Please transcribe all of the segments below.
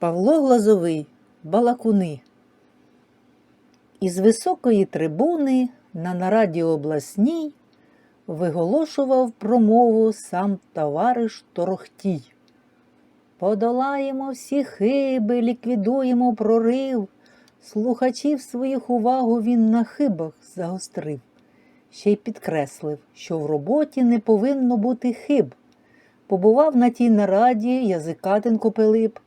Павло Глазовий Балакуни. Із високої трибуни на нараді обласній виголошував промову сам товариш Торохтій. Подолаємо всі хиби, ліквідуємо прорив. Слухачів своїх увагу він на хибах загострив. Ще й підкреслив, що в роботі не повинно бути хиб. Побував на тій нараді Язикатенко Пилип.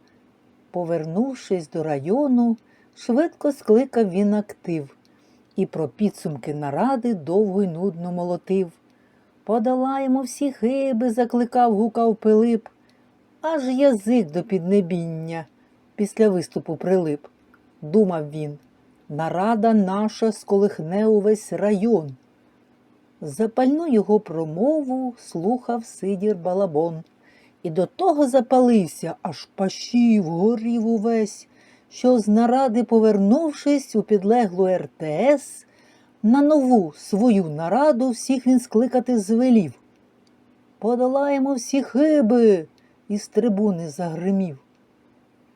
Повернувшись до району, швидко скликав він актив і про підсумки наради довго й нудно молотив. Подолаємо всі хиби, закликав, гукав Пилип, аж язик до піднебіння після виступу прилип. Думав він, нарада наша сколихне увесь район. Запальну його промову слухав Сидір Балабон. І до того запалився, аж пашів, горів увесь, що з наради, повернувшись у підлеглу РТС, на нову свою нараду всіх він скликати звелів. Подолаємо всі хиби, із трибуни загримів.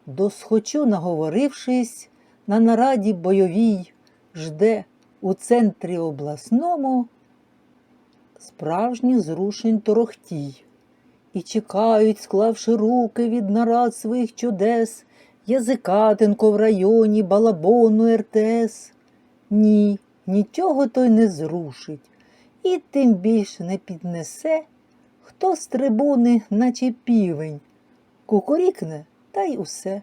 Досхочу, наговорившись, на нараді бойовій жде у центрі обласному справжніх зрушень торохтій. І чекають, склавши руки від нарад своїх чудес, Язикатенко в районі, балабону РТС. Ні, нічого той не зрушить, і тим більше не піднесе, хто з трибуни, наче півень, кукурікне, та й усе.